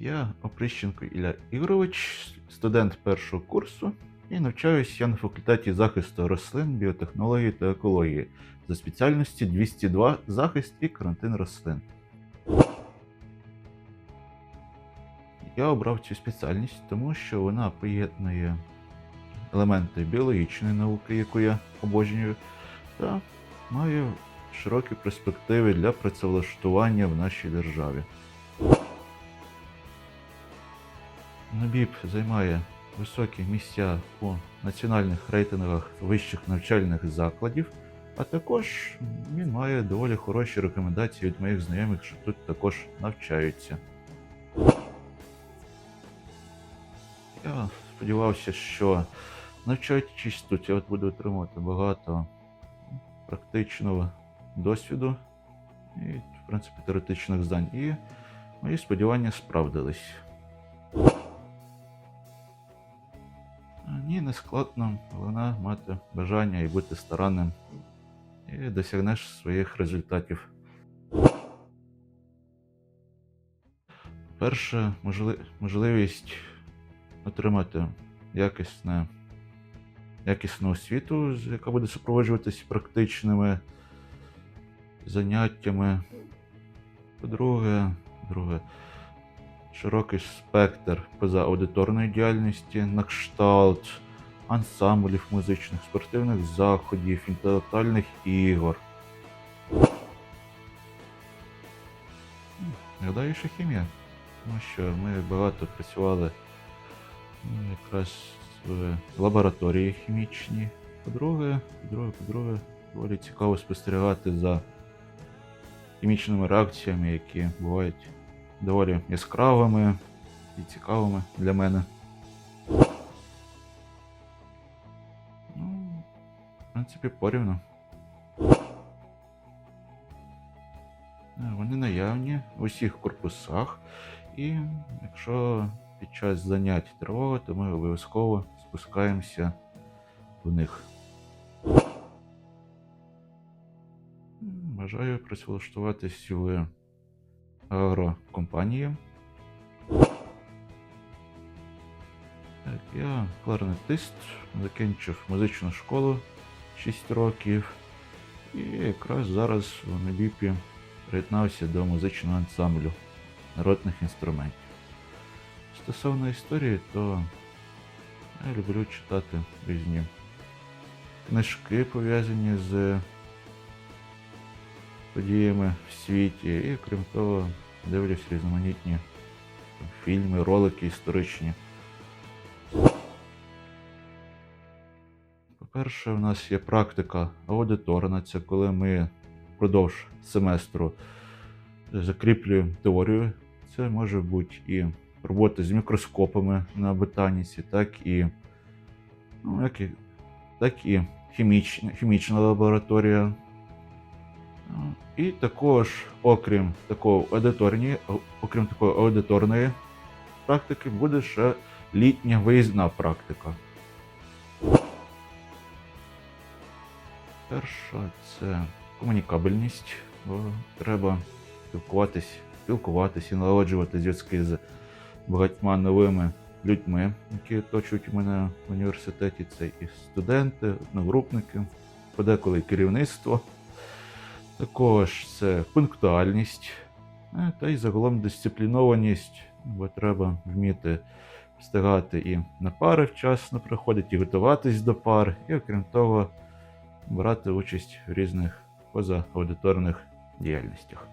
Я Оприщенко Ілля Ігорович, студент першого курсу, і навчаюсь я на факультеті захисту рослин, біотехнології та екології за спеціальності 202 захист і карантин рослин. Я обрав цю спеціальність, тому що вона поєднує елементи біологічної науки, яку я обожнюю, та має широкі перспективи для працевлаштування в нашій державі. НАБІП займає високі місця у національних рейтингах вищих навчальних закладів, а також він має доволі хороші рекомендації від моїх знайомих, що тут також навчаються. Я сподівався, що навчаючись тут, я от буду отримувати багато практичного досвіду і, в принципі, теоретичних знань. І мої сподівання справдились. Ні, не складно, головне мати бажання і бути старанним, і досягнеш своїх результатів. Можли... можливість отримати якісне, якісну освіту, яка буде супроводжуватись практичними заняттями. По-друге, друге, широкий спектр позааудиторної діяльності на кшталт ансамблів музичних, спортивних заходів, інтелектуальних ігор. Гадаю, що хімія. Тому що ми багато працювали ну, якраз в лабораторії хімічній. По-друге, по-друге, по-друге, доволі цікаво спостерігати за хімічними реакціями, які бувають доволі яскравими і цікавими для мене. Ну, в принципі, порівну. Е, Вони наявні в усіх корпусах, і якщо під час занять тривога, то ми обов'язково спускаємося в них. Бажаю працевлаштуватись в агрокомпанії. Так, я кларнетист, закінчив музичну школу 6 років. І якраз зараз в Небіпі приєднався до музичного ансамблю народних інструментів. Стосовно історії, то я люблю читати різні книжки, пов'язані з подіями в світі, і крім того, дивлюсь різноманітні фільми, ролики історичні. По-перше, у нас є практика аудиторна, це коли ми впродовж семестру закріплюємо теорію. Це може бути і роботи з мікроскопами на ботаніці, так і, ну, як і, так і хімічна, хімічна лабораторія. І також, окрім такої аудиторні, окрім такої аудиторної практики, буде ще літня виїзна практика. Перша це комунікабельність, бо треба спілкуватись, спілкуватись і налагоджувати зв'язки з багатьма новими людьми, які оточують мене в університеті. Це і студенти, одногрупники, подеколи керівництво. Також це пунктуальність, е, та й загалом дисциплінованість, бо треба вміти встигати і на пари вчасно приходити, і готуватись до пар, і окрім того, брати участь в різних позааудиторних діяльностях.